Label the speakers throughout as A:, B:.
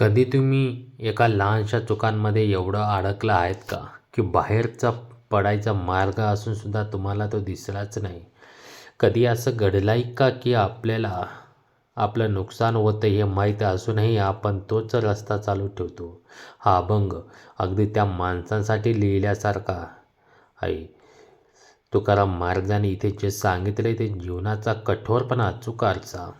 A: कधी तुम्ही एका लहानशा चुकांमध्ये एवढं अडकला आहेत का? की बाहेरचा पडायचा मार्ग असून सुद्धा तुम्हाला तो दिसलाच नाही. कधी असं घडलं आहे का की आपल्याला आपलं नुकसान होतं हे माहीत असूनही आपण तोच रस्ता चालू ठेवतो? हा अभंग अगदी त्या माणसांसाठी लिहिल्यासारखा आहे. तुकाराम महाराजांनी इथे जे सांगितले ते जीवनाचा कठोरपणा चुकारचा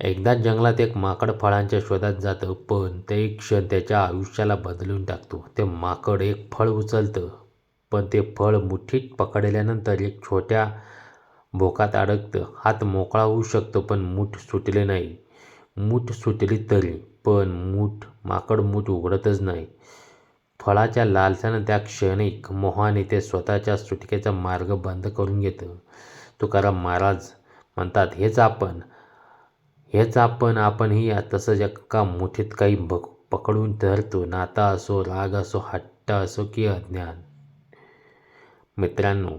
A: एकदा जंगलात एक माकड फळांच्या शोधात जातं पण ते एक क्षण त्याच्या आयुष्याला बदलून टाकतो. ते माकड एक फळ उचलतं पण ते फळ मुठीत पकडल्यानंतर एक छोट्या भोकात अडकतं. हात मोकळा होऊ शकतो पण मूठ सुटले नाही. मूठ सुटली तरी पण मूठ माकड मूठ उघडतच नाही. फळाच्या लालसानं त्या क्षणिक मोहाने ते स्वतःच्या सुटकेचा मार्ग बंद करून घेतं. तुकाराम महाराज म्हणतात हेच आपण हेच आपण आपणही तसंच एका मुठीत काही बघ पकडून धरतो. नाता असो राग असो हट्ट असो की अज्ञान. मित्रांनो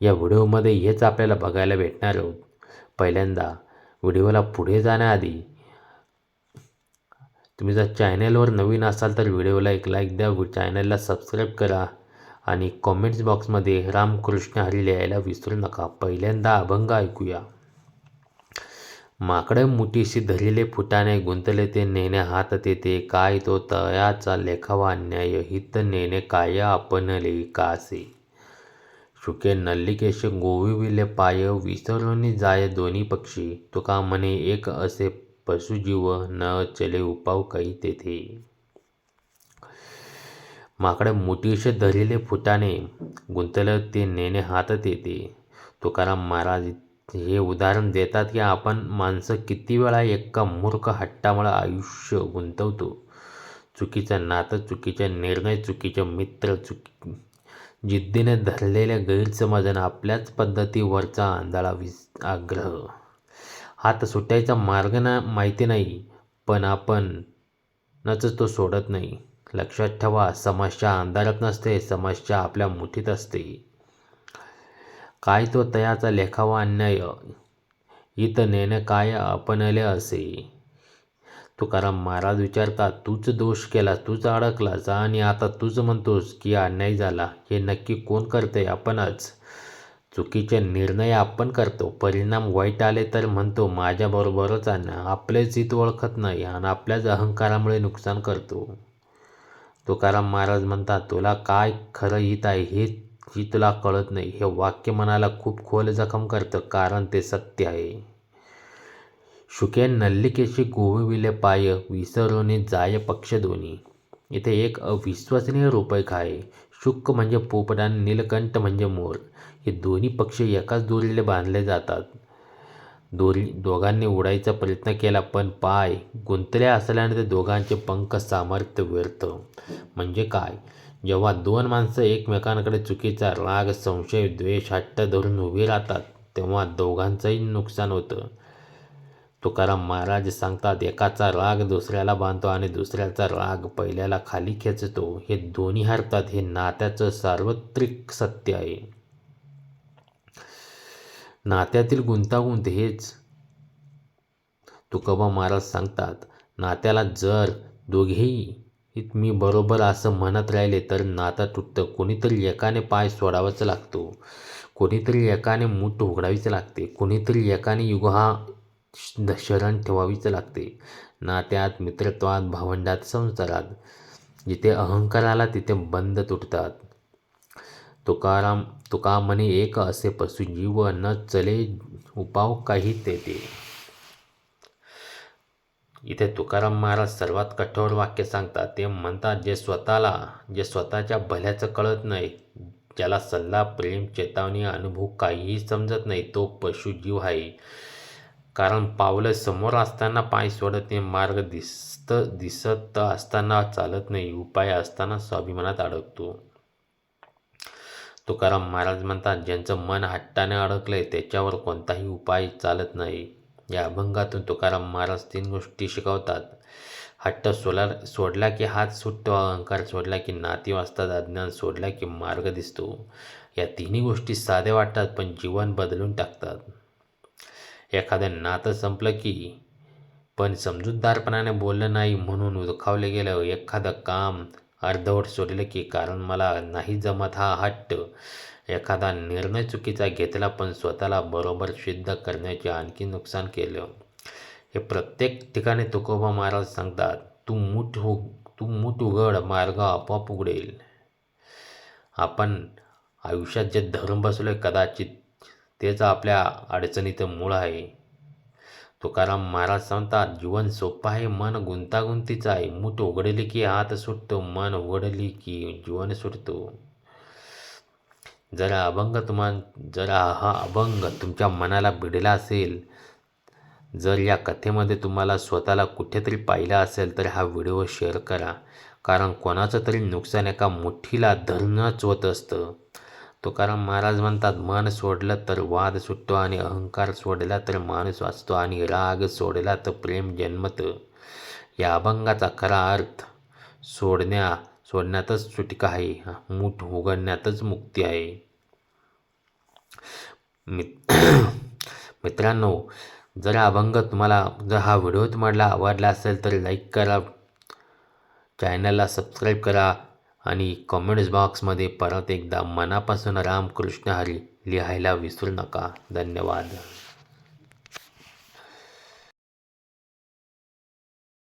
A: या व्हिडिओमध्ये हेच आपल्याला बघायला भेटणार आहोत. पहिल्यांदा व्हिडिओला पुढे जाण्याआधी तुम्ही जर चॅनलवर नवीन असाल तर व्हिडिओला एक लाईक द्या चॅनलला सबस्क्राईब करा आणि कॉमेंट्स बॉक्समध्ये रामकृष्ण हरी लिहायला विसरू नका. पहिल्यांदा अभंग ऐकूया. माकडे मुठीशी धरिले फुटाने गुंतले ते नेणे हात तेथे. काय तो तयाचा लेखावा न्याय हित नेणे काय आपणले कासे शुके नल्लिकेश गोविविले पाय विसरून जाय दोन्ही पक्षी. तुका म्हणे एक असे पशुजीव न चले उपाव काही तेथे. माकडे मुठीशी धरिले फुटाने गुंतले ते नेणे हात तेथे. तुकाराम महाराज हे उदाहरण देतात की आपण माणसं किती वेळा एका मूर्ख हट्टामुळे आयुष्य गुंतवतो? चुकीचं नातं चुकीचे निर्णय चुकीचे मित्र चुकी जिद्दीने धरलेल्या गैरसमजानं आपल्याच पद्धतीवरचा आंधळा विस आग्रह. हात सुटायचा मार्ग ना माहिती नाही पण आपण नच तो सोडत नाही. लक्षात ठेवा समस्या अंधारात नसते समस्या आपल्या मुठीत असते. काय तो तयाचा लेखावा अन्याय? इथं नेणे काय आपणले असे? तुकाराम महाराज विचारतात तूच दोष केला तूच अडकलास आणि आता तूच म्हणतोस की अन्याय झाला हे नक्की कोण करते आपणच? चुकीचे निर्णय आपण करतो परिणाम वाईट आले तर म्हणतो माझ्याबरोबरच आण आपलेच हित ओळखत नाही आणि आपल्याच अहंकारामुळे नुकसान करतो. तुकाराम महाराज म्हणतात तुला काय खरं हित आहे हे ही तुला कळत नाही. हे वाक्य मनाला खूप खोल जखम करतं कारण ते सत्य आहे. शुके नल्लिकेशी गोविविले पाय विसरून जाय पक्ष इथे एक अविश्वसनीय रूपक आहे. शुक म्हणजे पोपट आणि नीलकंठ म्हणजे मोर. हे दोन्ही पक्ष एकाच दोरीले बांधले जातात. दोरी दोघांनी उडायचा प्रयत्न केला पण पाय गुंतले असल्याने ते दोघांचे पंख सामर्थ्य व्यर्थ. म्हणजे काय? जेव्हा दोन माणसं एकमेकांकडे चुकीचा राग संशय द्वेष हट्ट धरून उभी राहतात तेव्हा दोघांचंही नुकसान होतं. तुकाराम महाराज सांगतात एकाचा राग दुसऱ्याला बांधतो आणि दुसऱ्याचा राग पहिल्याला खाली खेचतो. हे दोन्ही हरतात हे नात्याचं सार्वत्रिक सत्य आहे. नात्यातील गुंतागुंत हेच. तुकोबा महाराज सांगतात नात्याला जर दोघेही मी बरोबर असं म्हणत राहिले तर नातं तुटतं. कोणीतरी एकाने पाय सोडावाच लागतो. कोणीतरी एकाने मूठ उघडावीच लागते. कोणीतरी एकाने युगहा शरण ठेवावीच लागते. नात्यात मित्रत्वात भावंडात संसारात जिथे अहंकार आला तिथे बंद तुटतात. तुकाराम तुका म्हणे एक असे पशुजीव न चले उपाव काही तेथे. इथे तुकाराम महाराज सर्वात कठोर वाक्य सांगतात. ते म्हणतात जे स्वतःला जे स्वतःच्या भल्याचं कळत नाही ज्याला सल्ला प्रेम चेतावणी अनुभव काहीही समजत नाही तो पशुजीव आहे. कारण पावलं समोर असताना पाय सोडत नाही मार्ग दिसत दिसत असताना चालत नाही उपाय असताना स्वाभिमानात अडकतो. तुकाराम महाराज म्हणतात ज्यांचं मन हट्टाने अडकलंय त्याच्यावर कोणताही उपाय चालत नाही. या अभंगातून तुकाराम महाराज तीन गोष्टी शिकवतात. हट्ट सोलार सोडला की हात सुटतो अहंकार सोडला की नाती वाजतात अज्ञान सोडला की मार्ग दिसतो. या तिन्ही गोष्टी साध्या वाटतात पण जीवन बदलून टाकतात. एखादं नातं संपलं की पण समजूतदारपणाने बोललं नाही म्हणून दुखावलं गेलं एखादं काम अर्धवट सोडलं की कारण मला नाही जमत हा हट्ट. एखादा निर्णय चुकीचा घेतला पण स्वतःला बरोबर सिद्ध करण्याचे आणखी नुकसान केलं. हे प्रत्येक ठिकाणी तुकोबा महाराज सांगतात तू मूठ उग तू मूठ उघड मार्ग आपोआप उघडेल. आपण आयुष्यात जे धरून बसलो आहे कदाचित तेच आपल्या अडचणीचं मूळ आहे. तुकाराम महाराज सांगतात जीवन सोपं आहे मन गुंतागुंतीचं आहे. मूठ उघडली की हात सुटतो मन उघडली की जीवन सुटतो. जरा अभंग तुम्हा जरा हा अभंग तुमच्या मनाला भिडला असेल जर या कथेमध्ये तुम्हाला स्वतःला कुठेतरी पाहिलं असेल तर हा व्हिडिओ शेअर करा. कारण कोणाचं तरी नुकसान एका मुठीला धरणंच होत असतं. तुकाराम महाराज म्हणतात मन सोडलं तर वाद सुटतो आणि अहंकार सोडला तर माणूस वाचतो आणि राग सोडला तर प्रेम जन्मतं. या अभंगाचा खरा अर्थ सोडण्या सोडण्यातच सुटका आहे. मूठ उघडण्यातच मुक्ती आहे. मित मित्रांनो जर अभंग तुम्हाला जर हा व्हिडिओ तुम्हाला आवडला असेल तर लाईक करा. चॅनलला सबस्क्राईब करा. आणि कमेंट्स बॉक्समध्ये परत एकदा मनापासून रामकृष्ण हरी लिहायला विसरू नका. धन्यवाद.